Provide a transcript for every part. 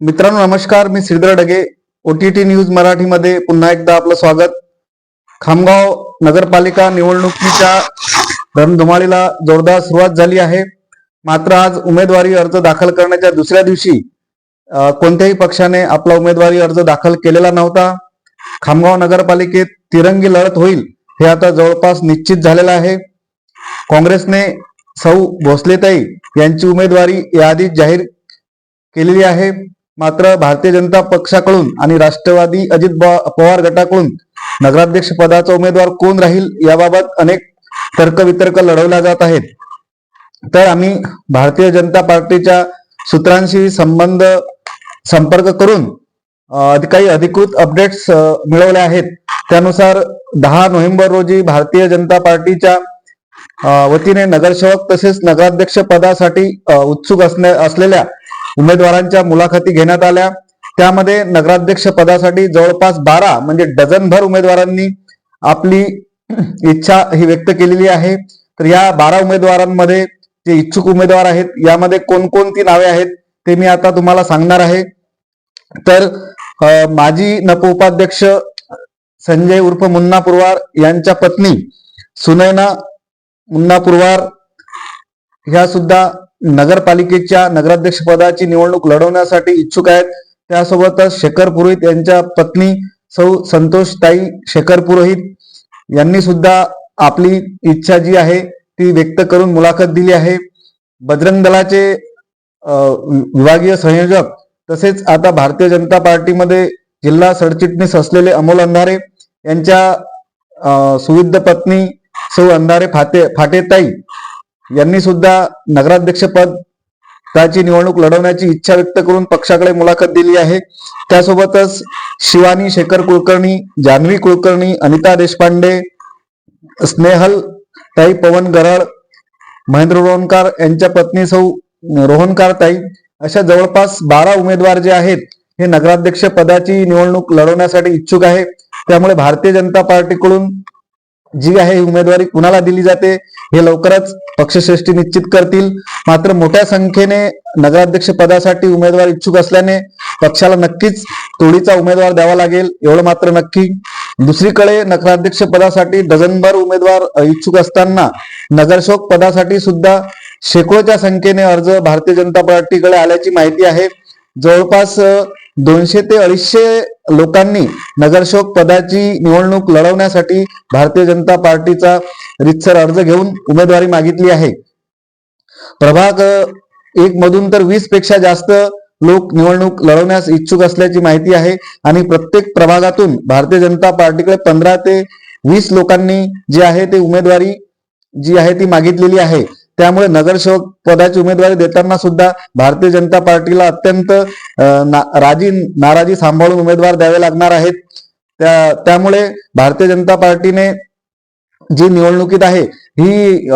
मित्रांनो नमस्कार. मी श्रीधर डगे. ओटीटी न्यूज मराठीमध्ये पुन्हा एकदा आपलं स्वागत. खामगाव नगरपालिका निवडणुकीच्या रणधुमाळीला जोरदार सुरुवात झाली आहे. मात्र आज उमेदवारी अर्ज दाखल करण्याच्या दुसऱ्या दिवशी कोणत्याही पक्षाने आपला उमेदवारी अर्ज दाखल केलेला नव्हता. खामगाव नगरपालिकेत तिरंगी लढत होईल हे आता जवळपास निश्चित झालेलं आहे. काँग्रेसने सौ भोसलेताई यांची उमेदवारी यादीत जाहीर केलेली आहे. मात्र भारतीय जनता पक्षाकडून आणि राष्ट्रवादी अजित ब- पवार गटाकडून नगराध्यक्ष पदाचा उमेदवार कोण राहील याबाबत अनेक तर्कवितर्क लढवल्या जात आहेत. तर आम्ही भारतीय जनता पार्टीच्या सूत्रांशी संबंध संपर्क करून काही अधिकृत अपडेट्स मिळवल्या मिळवले आहेत. त्यानुसार दहा नोव्हेंबर रोजी भारतीय जनता पार्टीच्या वतीने नगरसेवक तसेच नगराध्यक्ष पदासाठी उत्सुक असण्या असलेल्या उमेदवारांच्या मुलाखती घेण्यात आल्या. त्यामध्ये नगराध्यक्ष पदासाठी जवळपास बारा म्हणजे डझनभर उमेदवारांनी आपली इच्छा ही व्यक्त केलेली आहे. तर या बारा उमेदवारांमध्ये जे इच्छुक उमेदवार आहेत यामध्ये कोणकोणती नावे आहेत ते मी आता तुम्हाला सांगणार आहे. तर माजी नपोपाध्यक्ष संजय उर्फ मुन्ना पुरवार यांच्या पत्नी सुनैना मुन्ना पुरवार ह्या सुद्धा नगरपालिकेच्या नगराध्यक्षपदाची निवडणूक लढवण्यासाठी इच्छुक आहेत. त्यासोबतच शेखर पुरोहित यांच्या पत्नी सौ संतोषताई शेखर पुरोहित यांनी सुद्धा आपली इच्छा जी आहे ती व्यक्त करून मुलाखत दिली आहे. बजरंग दलाचे विभागीय संयोजक तसेच आता भारतीय जनता पार्टीमध्ये जिल्हा सरचिटणीस असलेले अमोल अंधारे यांच्या सुविध सुविद्ध पत्नी सौ अंधारे फाटे फाटेताई यांनी सुद्धा नगराध्यक्षपद त्याची निवडणूक लढवण्याची इच्छा व्यक्त करून पक्षाकडे मुलाखत दिली आहे. त्यासोबतच शिवानी शेखर कुलकर्णी जान्हवी कुलकर्णी अनिता देशपांडे स्नेहल ताई पवन गरळ महेंद्र रोहनकार यांच्या पत्नी सौ रोहनकार ताई अशा जवळपास बारा उमेदवार जे आहेत हे नगराध्यक्ष पदाची निवडणूक लढवण्यासाठी इच्छुक आहे. त्यामुळे भारतीय जनता पार्टीकडून जी आहे ही उमेदवारी कुणाला दिली जाते? हे लवकरच पक्षश्रेष्ठी निश्चित करतील. मात्र मोठ्या संख्येने नगराध्यक्ष पदासाठी उमेदवार इच्छुक असल्याने पक्षाला नक्कीच तोडीचा उमेदवार द्यावा लागेल एवढं मात्र नक्की. दुसरीकडे नगराध्यक्ष पदासाठी डझनभर उमेदवार इच्छुक असताना नगरसेवक पदासाठी सुद्धा शेकडोच्या संख्येने अर्ज भारतीय जनता पार्टीकडे आल्याची माहिती आहे. जवळपास दोनशे ते अडीचशे लोकांनी नगरसेवक पदाची निवडणूक लढवण्यासाठी भारतीय जनता पार्टीचा रितसर अर्ज घेऊन उमेदवारी मागितली आहे. प्रभाग एक मधून तर वीसपेक्षा जास्त लोक निवडणूक लढवण्यास इच्छुक असल्याची माहिती आहे आणि प्रत्येक प्रभागातून भारतीय जनता पार्टीकडे पंधरा ते वीस लोकांनी जी आहे ते उमेदवारी जी आहे ती मागितलेली आहे. त्यामुळे नगरसेवक पदाची उमेदवारी देताना सुद्धा भारतीय जनता पार्टीला अत्यंत ना- राजी नाराजी सांभाळून उमेदवार द्यावे लागणार आहेत. त्या त्यामुळे भारतीय जनता पार्टीने जी निवडणुकीत आहे ही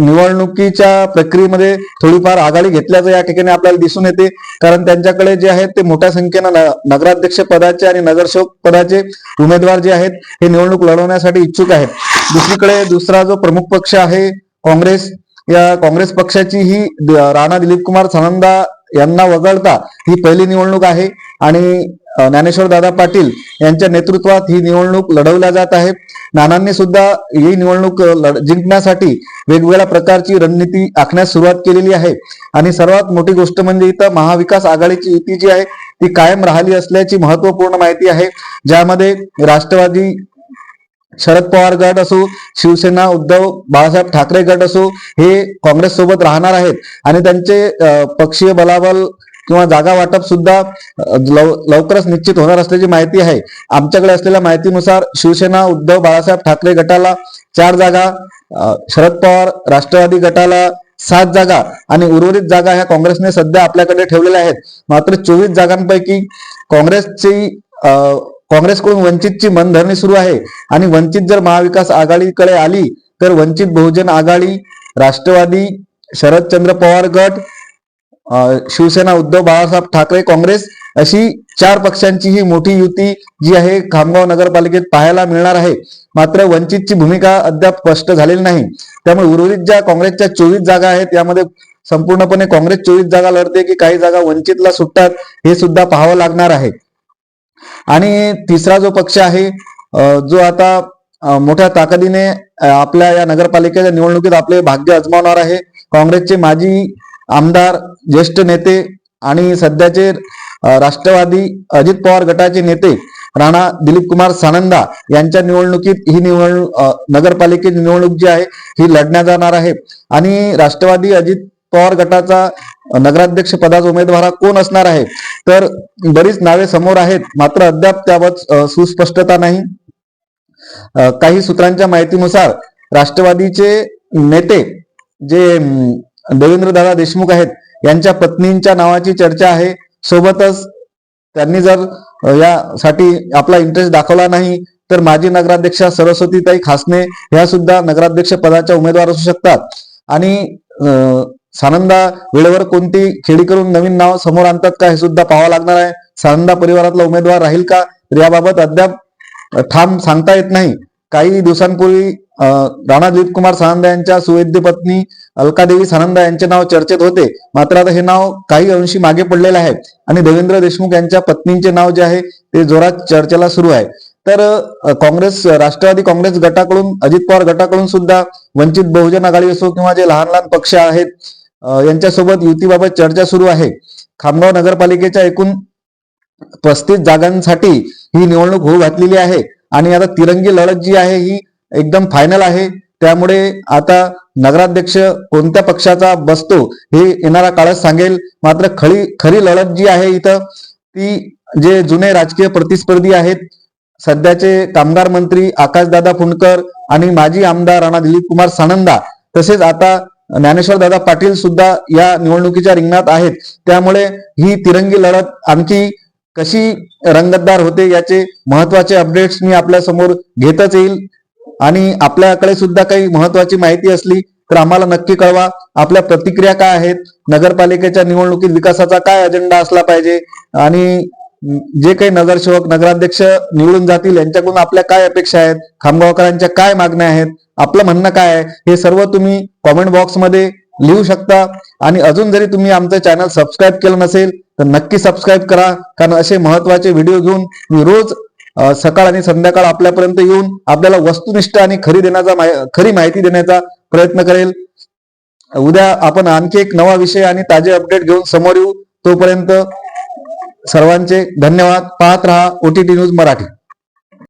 निवडणुकीच्या प्रक्रियेमध्ये थोडीफार आघाडी घेतल्याचं या ठिकाणी आपल्याला दिसून येते. कारण त्यांच्याकडे जे आहेत ते मोठ्या संख्येनं न- नगराध्यक्ष पदाचे आणि नगरसेवक पदाचे उमेदवार जे आहेत हे निवडणूक लढवण्यासाठी इच्छुक आहेत. दुसरीकडे दुसरा जो प्रमुख पक्ष आहे काँग्रेस या काँग्रेस पक्षाची ही राणा दिलीप कुमार सनंदा यांना वगळता ही पहिली निवडणूक आहे. आणि ज्ञानेश्वर दादा पाटील यांच्या नेतृत्वात ही निवडणूक लढवल्या जात आहे. नानांनी सुद्धा ही निवडणूक लढ- जिंकण्यासाठी वेगवेगळ्या प्रकारची रणनीती आखण्यास सुरुवात केलेली आहे. आणि सर्वात मोठी गोष्ट म्हणजे इथं महाविकास आघाडीची युती जी आहे ती कायम राहिली असल्याची महत्त्वपूर्ण माहिती आहे. ज्यामध्ये राष्ट्रवादी शरद पवार गट असो शिवसेना उद्धव बाळासाहेब ठाकरे गट असो हे काँग्रेस सोबत राहणार आहेत. आणि त्यांचे पक्षीय बलाबल किंवा जागा वाटप सुद्धा लव- लवकरच निश्चित होणार असल्याची माहिती आहे. आमच्याकडे असलेल्या माहितीनुसार शिवसेना उद्धव बाळासाहेब ठाकरे गटाला चार जागा शरद पवार राष्ट्रवादी गटाला सात जागा आणि उर्वरित जागा ह्या काँग्रेसने सध्या आपल्याकडे ठेवलेल्या आहेत. मात्र चोवीस जागांपैकी काँग्रेसची काँग्रेसकडून वंचितची मनधरणी सुरू आहे. आणि वंचित जर महाविकास आघाडीकडे आली तर वंचित बहुजन आघाडी राष्ट्रवादी शरदचंद्र पवार गट शिवसेना उद्धव बाळासाहेब ठाकरे काँग्रेस अशी चार पक्षांची ही मोठी युती जी आहे खामगाव नगरपालिकेत पाहायला मिळणार आहे. मात्र वंचितची भूमिका अद्याप स्पष्ट झालेली नाही. त्यामुळे उर्वरित ज्या काँग्रेसच्या चोवीस जागा आहेत यामध्ये संपूर्णपणे काँग्रेस चोवीस जागा लढते की काही जागा वंचितला सुटतात हे सुद्धा पाहावं लागणार आहे. आणि तिसरा जो पक्ष आहे जो आता मोठ्या ताकदीने आपल्या या नगरपालिकेच्या निवडणुकीत आपले भाग्य अजमावणार आहे. काँग्रेसचे माजी आमदार ज्येष्ठ नेते आणि सध्याचे राष्ट्रवादी अजित पवार गटाचे नेते राणा दिलीप कुमार सानंदा यांच्या निवडणुकीत ही निवडणूक नगरपालिकेची निवडणूक जी आहे ही लढण्यात जाणार आहे. आणि राष्ट्रवादी अजित पवार गटाचा नगराध्यक्ष पदाचा उमेदवार हा कोण असणार आहे? तर बरीच नावे समोर आहेत. मात्र अद्याप त्याबाबत सुस्पष्टता नाही. काही सूत्रांच्या माहितीनुसार राष्ट्रवादीचे नेते जे देवेंद्र दादा देशमुख आहेत यांच्या पत्नींच्या नावाची चर्चा आहे. सोबतच त्यांनी जर यासाठी आपला इंटरेस्ट दाखवला नाही तर माजी नगराध्यक्षा सरस्वतीताई खासने ह्या सुद्धा नगराध्यक्ष पदाच्या उमेदवार असू शकतात. आणि सानंदा वेळेवर कोणती खेळी करून नवीन नाव समोर आणतात का हे सुद्धा पाहावं लागणार आहे. सानंदा परिवारातला उमेदवार राहील का? तर याबाबत अद्याप ठाम सांगता येत नाही. काही दिवसांपूर्वी राणा दिलीप कुमार सानंदा यांच्या सुवैद्य पत्नी अलकादेवी सानंदा यांचे नाव चर्चेत होते. मात्र आता हे नाव काही अंशी मागे पडलेले आहे आणि देवेंद्र देशमुख यांच्या पत्नींचे नाव जे आहे ते जोरात चर्चेला सुरू आहे. तर काँग्रेस राष्ट्रवादी काँग्रेस गटाकडून अजित पवार गटाकडून सुद्धा वंचित बहुजन आघाडी असो किंवा जे लहान लहान पक्ष आहेत यांच्यासोबत युतीबाबत चर्चा सुरू आहे. खामगाव नगरपालिकेच्या एकूण पस्तीस जागांसाठी ही निवडणूक होऊ घातलेली आहे. आणि आता तिरंगी लढत जी आहे ही एकदम फायनल आहे. त्यामुळे आता नगराध्यक्ष कोणत्या पक्षाचा बसतो हे येणारा काळच सांगेल. मात्र खरी खरी लढत जी आहे इथं ती जे जुने राजकीय प्रतिस्पर्धी आहेत सध्याचे कामगार मंत्री आकाशदादा फुंडकर आणि माजी आमदार राणा दिलीप कुमार सानंदा तसेच आता ज्ञानेश्वर दादा पाटील सुद्धा या निवडणुकीच्या रिंगणात आहेत. त्यामुळे ही तिरंगी लढत आणखी कशी रंगतदार होते याचे महत्त्वाचे अपडेट्स मी आपल्यासमोर घेतच येईल. आणि आपल्याकडे सुद्धा काही महत्वाची माहिती असली तर आम्हाला नक्की कळवा. आपल्या प्रतिक्रिया काय आहेत? नगरपालिकेच्या निवडणुकीत विकासाचा काय अजेंडा असला पाहिजे? आणि जे काही नगरसेवक नगराध्यक्ष निवडून जातील यांच्याकडून आपल्या काय अपेक्षा आहेत? खामगावकरांच्या काय मागण्या आहेत? आपलं म्हणणं काय आहे? हे सर्व तुम्ही कॉमेंट बॉक्समध्ये लिहू शकता. आणि अजून जरी तुम्ही आमचं चॅनल सबस्क्राईब केलं नसेल तर नक्की सबस्क्राईब करा. कारण असे महत्त्वाचे व्हिडिओ घेऊन मी रोज सकाळ आणि संध्याकाळ आपल्यापर्यंत येऊन आपल्याला वस्तुनिष्ठ आणि खरी देण्याचा माहि- खरी माहिती देण्याचा प्रयत्न करेल. उद्या आपण आणखी एक नवा विषय आणि ताजे अपडेट घेऊन समोर येऊ. तोपर्यंत सर्वांचे धन्यवाद. पाहत रहा ओटीटी न्यूज मराठी.